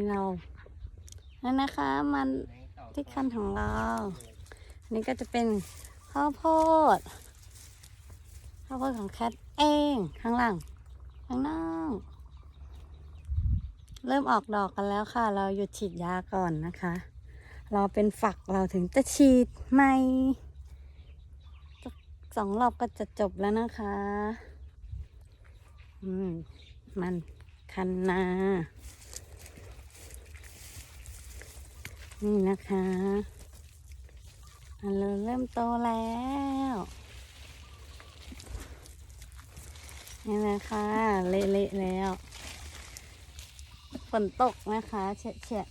นี่เรานั่นนะคะมันที่คันของเราอันนี้ก็จะเป็นข้าวโพดข้าวโพดของแคทเองข้างหลังข้างนอกเริ่มออกดอกกันแล้วค่ะ เราหยุดฉีดยาก่อนนะคะเราเป็นฝักเราถึงจะฉีดใหม่สองรอบก็จะจบแล้วนะคะ อืม มันคันนา นี่นะคะมันเริ่มโตแล้วนี่นะคะเละๆแล้วฝนตกนะคะเฉะเฉะ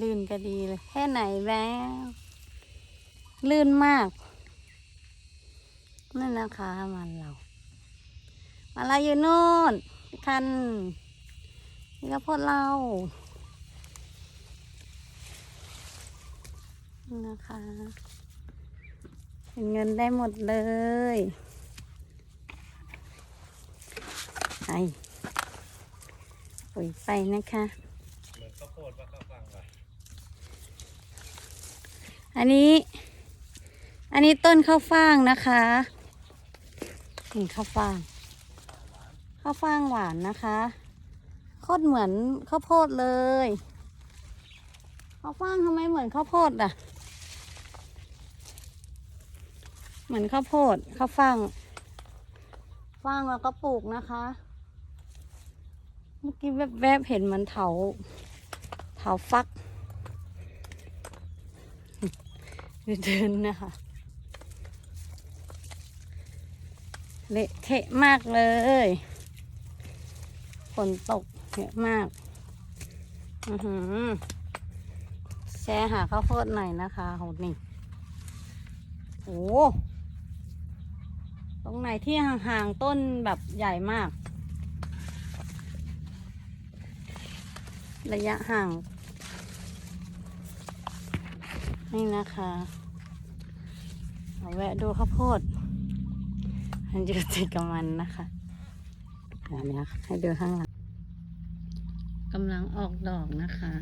ลื่นก็ดีเลย แค่ไหนแล้ว ลื่นมาก นั่นนะคะมันเรา มาลาอยู่นู่นคันนี่ก็พดเรานี่นะคะ เป็นเงินได้หมดเลยไปปุ๋ยไปนะคะเหมือนข้าวโพดว่าข้าวฟังว่ะอันนี้ อันนี้ต้นข้าวฟ่างนะคะนี่ข้าวฟ่าง ข้าวฟ่างหวานนะคะโคตรเหมือนข้าวโพดเลยข้าวฟ่างทำไมเหมือนข้าวโพดอะ เหมือนข้าวโพดข้าวฟ่างฟ่างแล้วก็ปลูกนะคะ เมื่อกี้แวบๆเห็นมันเถาเถาฟักเดินนะคะเละเทะมากเลย ฝนตกเยอะมาก อือหือแชร์หาข้าวโพดหน่อยนะคะโหนี่โอ้ตรงไหนที่ห่างๆต้นแบบใหญ่มาก ระยะห่าง นี่นะคะเอาแวะดูข้าวโพดมันอยู่ติดกับมันนะคะ ดี๋ยวนะให้ดูข้างหลังกำลังออกดอกนะคะ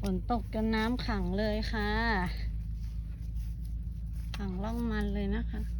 ฝนตกจนน้ำขังเลยค่ะ ขังล่องมันเลยนะคะ